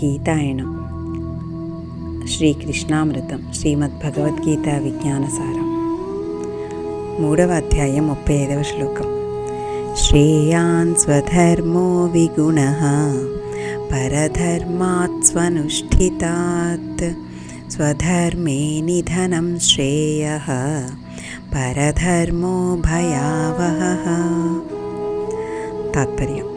గీతాయనం శ్రీకృష్ణామృతం శ్రీమద్భగవద్గీత విజ్ఞానసారం మూడవ అధ్యాయం ముప్పై ఐదవ శ్లోకం శ్రేయాన్ స్వధర్మో విగుణ పరధర్మాత్ స్వనుష్ఠితాత్ స్వధర్మే నిధనం శ్రేయ పరధర్మో భయావహ తాత్పర్యం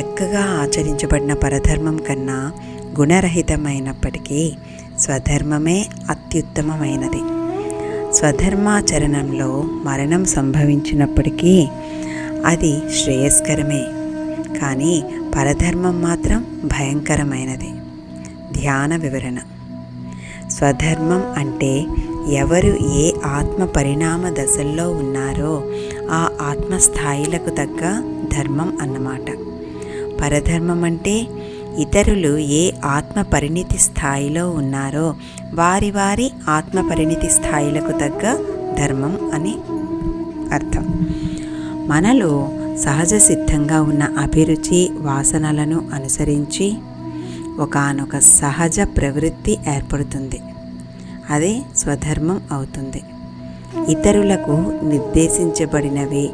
చక్కగా ఆచరించబడిన పరధర్మం కన్నా గుణరహితమైనప్పటికీ స్వధర్మమే అత్యుత్తమమైనది. స్వధర్మాచరణంలో మరణం సంభవించినప్పటికీ అది శ్రేయస్కరమే. కానీ పరధర్మం మాత్రం భయంకరమైనది. ధ్యాన వివరణ. స్వధర్మం అంటే ఎవరు ఏ ఆత్మ పరిణామ దశల్లో ఉన్నారో ఆ ఆత్మస్థాయిలకు తగ్గ ధర్మం అన్నమాట. పరధర్మం అంటే ఇతరులు ఏ ఆత్మ పరిణితి స్థాయిలో ఉన్నారో వారి వారి ఆత్మ పరిణితి స్థాయిలకు తగ్గ ధర్మం అని అర్థం. మనలో సహజ సిద్ధంగా ఉన్న అభిరుచి వాసనలను అనుసరించి ఒకనొక సహజ ప్రవృత్తి ఏర్పడుతుంది. అదే స్వధర్మం అవుతుంది. ఇతరులకు నిర్దేశించబడినవి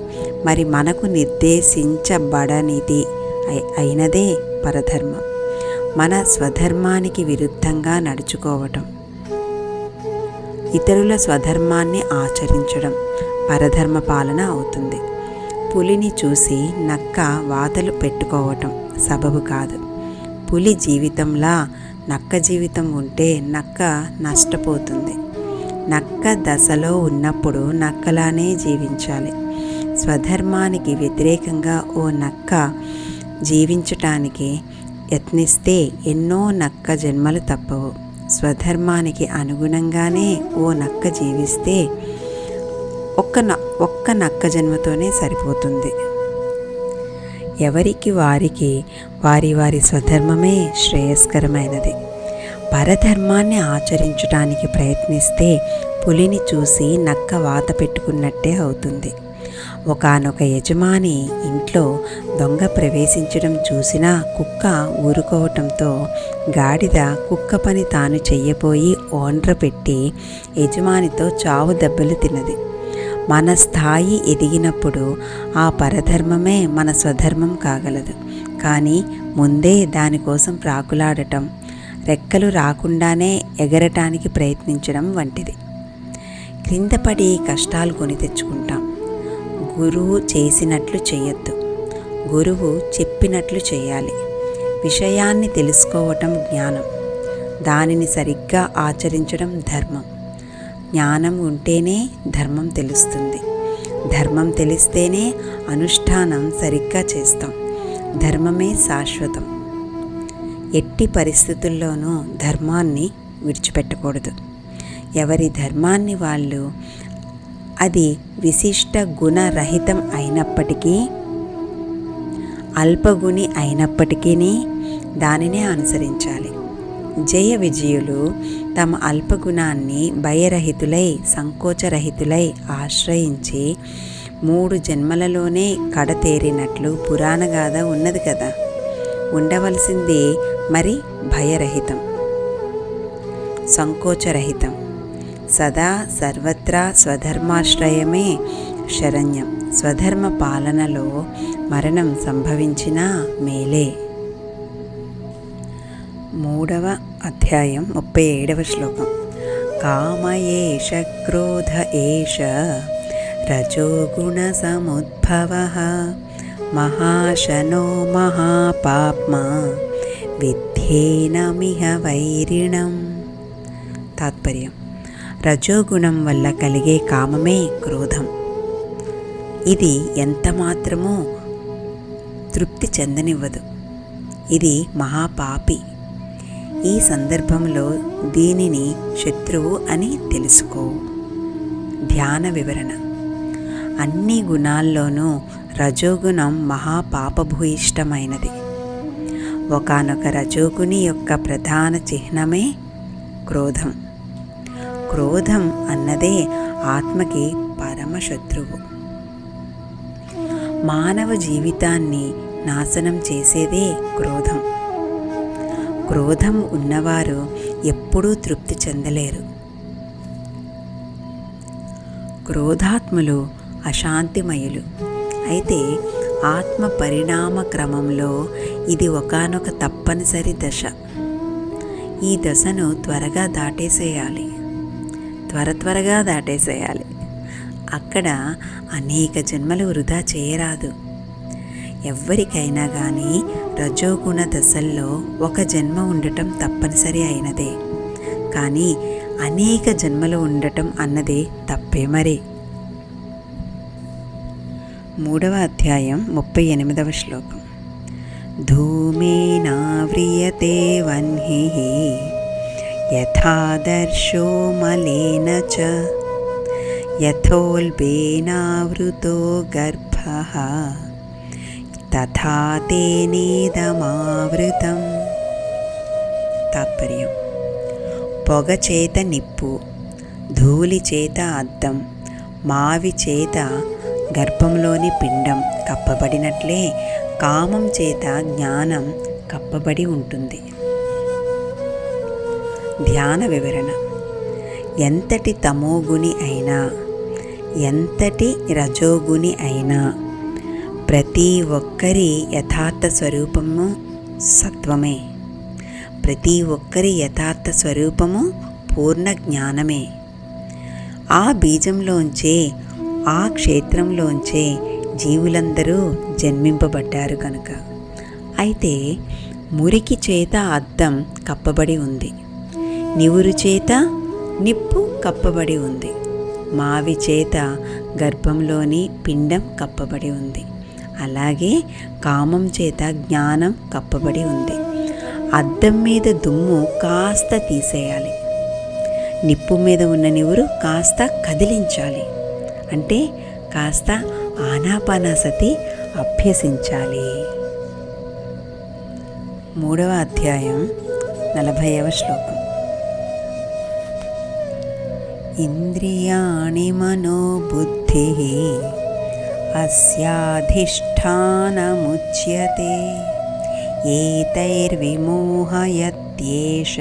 మరి మనకు నిర్దేశించబడనిది అయినదే పరధర్మం. మన స్వధర్మానికి విరుద్ధంగా నడుచుకోవటం. ఇతరుల స్వధర్మాన్ని ఆచరించడం పరధర్మ పాలన అవుతుంది. పులిని చూసి నక్క వాతలు పెట్టుకోవటం సబబు కాదు. పులి జీవితంలా నక్క జీవితం ఉంటే నక్క నష్టపోతుంది. నక్క దశలో ఉన్నప్పుడు నక్కలానే జీవించాలి. స్వధర్మానికి వ్యతిరేకంగా ఓ నక్క జీవించటానికి యత్నిస్తే ఎన్నో నక్క జన్మలు తప్పవు. స్వధర్మానికి అనుగుణంగానే ఓ నక్క జీవిస్తే ఒక్క న ఒక్క నక్క జన్మతోనే సరిపోతుంది. ఎవరికి వారికి వారి వారి స్వధర్మమే శ్రేయస్కరమైనది. పరధర్మాన్ని ఆచరించడానికి ప్రయత్నిస్తే పులిని చూసి నక్క వాత పెట్టుకున్నట్టే అవుతుంది. ఒకనొక యజమాని ఇంట్లో దొంగ ప్రవేశించడం చూసినా కుక్క ఊరుకోవటంతో గాడిద కుక్క పని తాను చెయ్యబోయి ఓండ్ర పెట్టి యజమానితో చావు దెబ్బలు తిన్నది. మన స్థాయి ఎదిగినప్పుడు ఆ పరధర్మమే మన స్వధర్మం కాగలదు. కానీ ముందే దానికోసం ప్రాకులాడటం రెక్కలు రాకుండానే ఎగరటానికి ప్రయత్నించడం వంటిది. క్రిందపడి కష్టాలు కొని తెచ్చుకుంటాం. గురువు చేసినట్లు చేయొద్దు. గురువు చెప్పినట్లు చేయాలి. విషయాన్ని తెలుసుకోవటం జ్ఞానం. దానిని సరిగ్గా ఆచరించడం ధర్మం. జ్ఞానం ఉంటేనే ధర్మం తెలుస్తుంది. ధర్మం తెలిస్తేనే అనుష్ఠానం సరిగ్గా చేస్తాం. ధర్మమే శాశ్వతం. ఎట్టి పరిస్థితుల్లోనూ ధర్మాన్ని విడిచిపెట్టకూడదు. ఎవరి ధర్మాన్ని వాళ్ళు అది విశిష్ట గుణరహితం అయినప్పటికీ అల్పగుణి అయినప్పటికీ దానినే అనుసరించాలి. జయ విజయులు తమ అల్పగుణాన్ని భయరహితులై సంకోచరహితులై ఆశ్రయించి మూడు జన్మలలోనే కడతేరినట్లు పురాణగాథ ఉన్నది కదా. ఉండవలసింది మరి భయరహితం సంకోచరహితం. సదా సర్వత్రా స్వధర్మాశ్రయమే శరణ్యం. స్వధర్మ పాలనలో మరణం సంభవించినా మేలే. మూడవ అధ్యాయం ముప్పై ఏడవ శ్లోకం. కామయేష క్రోధ ఏష రజోగుణ సముద్భవ మహాశనో మహాపాప్మా విద్ధేనమిహ వైరిణం. తాత్పర్యం. రజోగుణం వల్ల కలిగే కామమే క్రోధం. ఇది ఎంత మాత్రమూ తృప్తి చెందనివ్వదు. ఇది మహాపాపి. ఈ సందర్భంలో దీనిని శత్రువు అని తెలుసుకో. ధ్యాన వివరణ. అన్ని గుణాల్లోనూ రజోగుణం మహాపాపభూయిష్టమైనది. ఒకనొక రజోగుని యొక్క ప్రధాన చిహ్నమే క్రోధం. క్రోధం అన్నదే ఆత్మకి పరమశత్రువు. మానవ జీవితాన్ని నాశనం చేసేదే క్రోధం. క్రోధం ఉన్నవారు ఎప్పుడూ తృప్తి చెందలేరు. క్రోధాత్ములు అశాంతిమయులు. అయితే ఆత్మ పరిణామ క్రమంలో ఇది ఒకనొక తప్పనిసరి దశ. ఈ దశను త్వరగా దాటేసేయాలి. త్వర త్వరగా దాటేసేయాలి. అక్కడ అనేక జన్మలు వృధా చేయరాదు. ఎవ్వరికైనా కానీ రజోగుణ దశల్లో ఒక జన్మ ఉండటం తప్పనిసరి అయినదే. కానీ అనేక జన్మలు ఉండటం అన్నదే తప్పే మరి. మూడవ అధ్యాయం ముప్పై ఎనిమిదవ శ్లోకం. ధూమేనావ్రియతే వన్హిः యథాదర్శో మలేన చ యథోల్బేనావృతో గర్భ తథా తేనేదమావృతం తాత్పర్యం పొగ చేత నిప్పు ధూళి చేత అద్దం మావి చేత గర్భంలోని పిండం కప్పబడినట్లే కామం చేత జ్ఞానం కప్పబడి ఉంటుంది ధ్యాన వివరణ. ఎంతటి తమోగుని అయినా ఎంతటి రజోగుణి అయినా ప్రతి ఒక్కరి యథార్థ స్వరూపము సత్వమే. ప్రతి ఒక్కరి యథార్థ స్వరూపము పూర్ణ జ్ఞానమే. ఆ బీజంలోంచే ఆ క్షేత్రంలోంచే జీవులందరూ జన్మింపబడ్డారు కనుక అయితే మురికి చేత అద్దం కప్పబడి ఉంది. నివురు చేత నిప్పు కప్పబడి ఉంది. మావి చేత గర్భంలోని పిండం కప్పబడి ఉంది. అలాగే కామం చేత జ్ఞానం కప్పబడి ఉంది. అద్దం మీద దుమ్ము కాస్త తీసేయాలి. నిప్పు మీద ఉన్న నివురు కాస్త కదిలించాలి. అంటే కాస్త ఆనాపానాసతి అభ్యసించాలి. మూడవ అధ్యాయం నలభైవ శ్లోకం. ఇంద్రియాణి మనోబుద్ధి అస్యాధిష్టానముచ్యతే ఏతైర్విమోహయత్యేష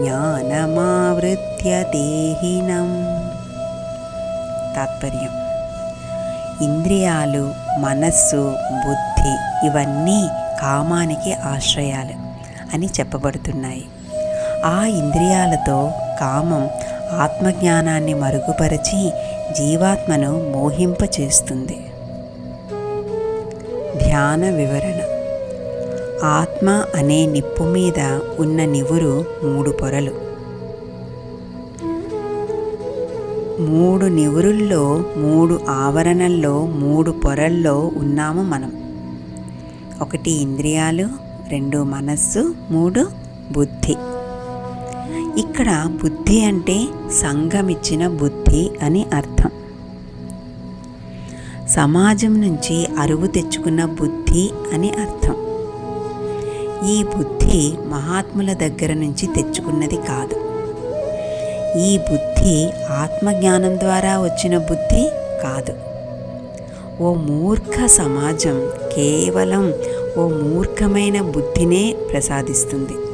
జ్ఞానమావృత్య దేహినం. తాత్పర్యం. ఇంద్రియాలు మనస్సు బుద్ధి ఇవన్నీ కామానికి ఆశ్రయాలు అని చెప్పబడుతున్నాయి. ఆ ఇంద్రియాలతో కామం ఆత్మజ్ఞానాన్ని మరుగుపరిచి జీవాత్మను మోహింపచేస్తుంది. ధ్యాన వివరణ. ఆత్మ అనే నిప్పు మీద ఉన్న నివురు మూడు పొరలు. మూడు నివురుల్లో మూడు ఆవరణల్లో మూడు పొరల్లో ఉన్నాము మనం. ఒకటి ఇంద్రియాలు రెండు మనస్సు మూడు బుద్ధి. ఇక్కడ బుద్ధి అంటే సంఘమిచ్చిన బుద్ధి అని అర్థం. సమాజం నుంచి అరువు తెచ్చుకున్న బుద్ధి అని అర్థం. ఈ బుద్ధి మహాత్ముల దగ్గర నుంచి తెచ్చుకున్నది కాదు. ఈ బుద్ధి ఆత్మజ్ఞానం ద్వారా వచ్చిన బుద్ధి కాదు. ఓ మూర్ఖ సమాజం కేవలం ఓ మూర్ఖమైన బుద్ధినే ప్రసాదిస్తుంది.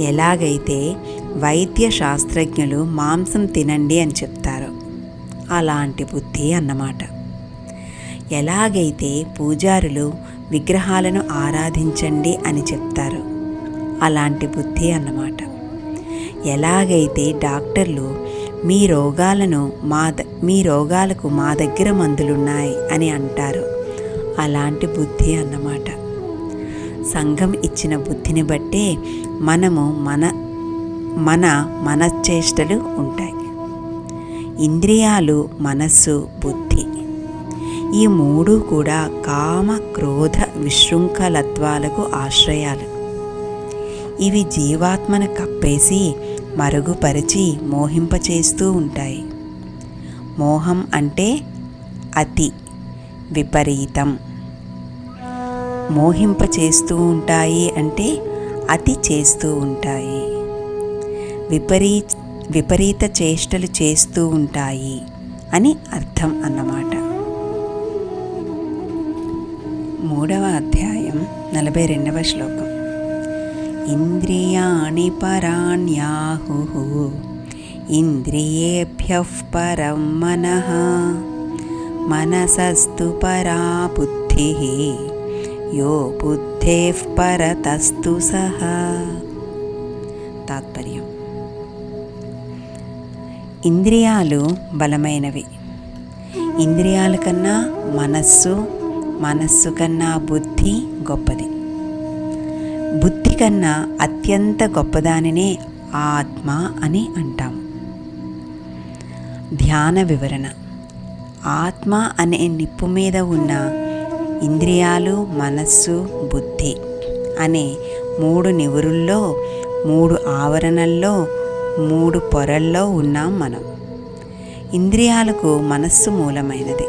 ఎలాగైతే వైద్య శాస్త్రజ్ఞులు మాంసం తినండి అని చెప్తారో అలాంటి బుద్ధి అన్నమాట. ఎలాగైతే పూజారులు విగ్రహాలను ఆరాధించండి అని చెప్తారు అలాంటి బుద్ధి అన్నమాట. ఎలాగైతే డాక్టర్లు మీ రోగాలను మా ద మీ రోగాలకు మా దగ్గర మందులున్నాయి అని అంటారు అలాంటి బుద్ధి అన్నమాట. సంఘం ఇచ్చిన బుద్ధిని బట్టే మనము మన మన మనశ్చేష్టలు ఉంటాయి. ఇంద్రియాలు మనస్సు బుద్ధి ఈ మూడు కూడా కామ క్రోధ విశృంఖలత్వాలకు ఆశ్రయాలు. ఇవి జీవాత్మను కప్పేసి మరుగుపరిచి మోహింపచేస్తూ ఉంటాయి. మోహం అంటే అతి విపరీతం. మోహింపచేస్తూ ఉంటాయి అంటే అతి చేస్తూ ఉంటాయి. విపరీ విపరీత చేష్టలు చేస్తూ ఉంటాయి అని అర్థం అన్నమాట. మూడవ అధ్యాయం నలభై రెండవ శ్లోకం. ఇంద్రియాణి పరాణ్యాహు ఇంద్రియేభ్య పరం మనః మనసస్తు పరా బుద్ధి యో బుద్ధేః పరతస్తు సహ తాత్పర్యం ఇంద్రియాలు బలమైనవి. ఇంద్రియాల కన్నా మనస్సు మనస్సు కన్నా బుద్ధి గొప్పది. బుద్ధి కన్నా అత్యంత గొప్పదానినే ఆత్మ అని అంటాం. ధ్యాన వివరణ. ఆత్మ అనే నిప్పు మీద ఉన్న ఇంద్రియాలు మనస్సు బుద్ధి అనే మూడు నివురుల్లో మూడు ఆవరణల్లో మూడు పొరల్లో ఉన్నాం మనం. ఇంద్రియాలకు మనస్సు మూలమైనది.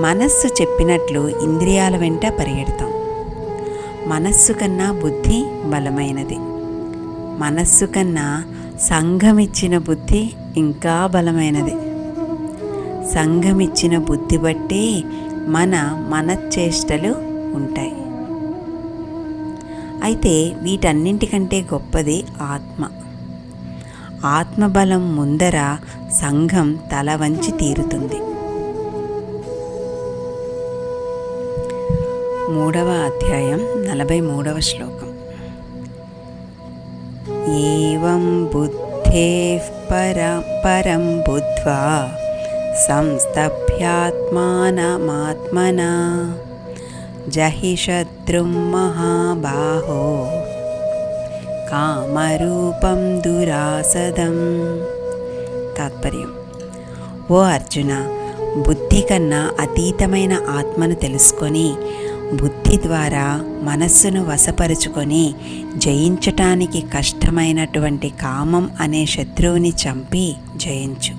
మనస్సు చెప్పినట్లు ఇంద్రియాల వెంట పరిగెడతాం. మనస్సు కన్నా బుద్ధి బలమైనది. మనస్సు కన్నా సంఘమిచ్చిన బుద్ధి ఇంకా బలమైనది. సంఘమిచ్చిన బుద్ధి బట్టే మన మనశ్చేష్టలు ఉంటాయి. అయితే వీటన్నింటికంటే గొప్పది ఆత్మ. ఆత్మబలం ముందర సంఘం తల వంచి తీరుతుంది. మూడవ అధ్యాయం నలభై మూడవ శ్లోకం. ఏం బుద్ధే పరం పరం బుద్ధ్వా సంస్థభ్యాత్మానమాత్మనా జహి శత్రుం మహాబాహో కామరూపం దురాసదం తాత్పర్యం ఓ అర్జున బుద్ధి కన్నా అతీతమైన ఆత్మను తెలుసుకొని బుద్ధి ద్వారా మనస్సును వశపరుచుకొని జయించటానికి కష్టమైనటువంటి కామం అనే శత్రువుని చంపి జయించు.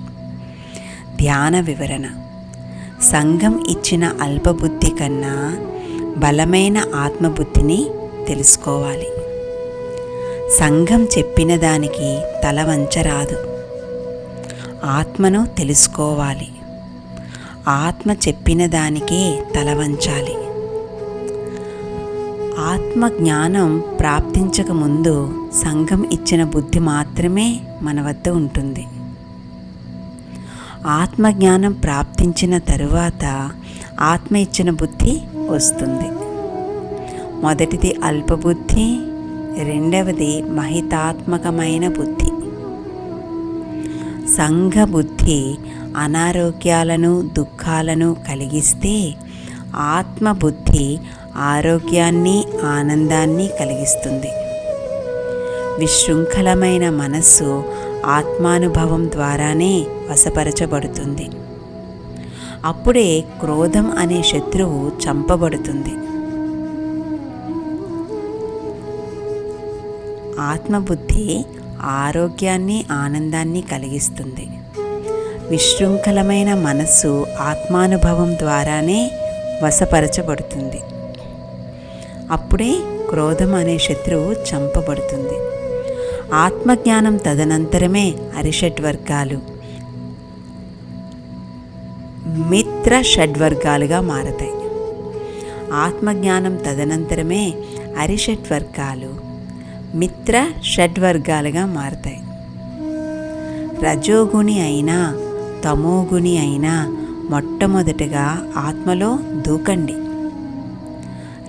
ధ్యాన వివరణ సంఘం ఇచ్చిన అల్పబుద్ధి కన్నా బలమైన ఆత్మబుద్ధిని తెలుసుకోవాలి. సంఘం చెప్పిన దానికి తల వంచరాదు ఆత్మను తెలుసుకోవాలి. ఆత్మ చెప్పిన దానికే తల వంచాలి. ఆత్మ జ్ఞానం ప్రాప్తించకముందు సంఘం ఇచ్చిన బుద్ధి మాత్రమే మన వద్ద ఉంటుంది. ఆత్మజ్ఞానం ప్రాప్తించిన తరువాత ఆత్మ ఇచ్చిన బుద్ధి వస్తుంది. మొదటిది అల్పబుద్ధి రెండవది మహితాత్మకమైన బుద్ధి. సంఘ బుద్ధి అనారోగ్యాలను దుఃఖాలను కలిగిస్తే ఆత్మబుద్ధి ఆరోగ్యాన్ని ఆనందాన్ని కలిగిస్తుంది. విశృంఖలమైన మనస్సు ఆత్మానుభవం ద్వారానే వశపరచబడుతుంది. అప్పుడే క్రోధం అనే శత్రువు చంపబడుతుంది. ఆత్మబుద్ధి ఆరోగ్యాన్ని ఆనందాన్ని కలిగిస్తుంది. విశృంఖలమైన మనస్సు ఆత్మానుభవం ద్వారానే వశపరచబడుతుంది. అప్పుడే క్రోధం అనే శత్రువు చంపబడుతుంది. ఆత్మజ్ఞానం తదనంతరమే అరిషడ్వర్గాలు. మిత్ర షడ్వర్గాలుగా మారతాయి. ఆత్మజ్ఞానం తదనంతరమే అరిషడ్వర్గాలు మిత్ర షడ్వర్గాలుగా మారతాయి. రజోగుణి అయినా తమోగుణి అయినా మొట్టమొదటగా ఆత్మలో దూకండి.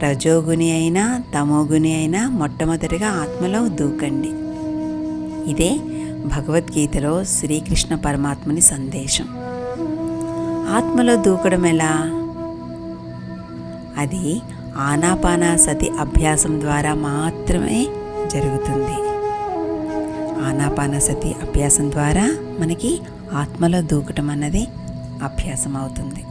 రజోగుణి అయినా తమోగుణి అయినా మొట్టమొదటిగా ఆత్మలో దూకండి. ఇదే భగవద్గీతలో శ్రీకృష్ణ పరమాత్మని సందేశం. ఆత్మలో దూకడం ఎలా? అది ఆనాపానాసతి అభ్యాసం ద్వారా మాత్రమే జరుగుతుంది. ఆనాపానసతి అభ్యాసం ద్వారా మనకి ఆత్మలో దూకటం అన్నది అభ్యాసం అవుతుంది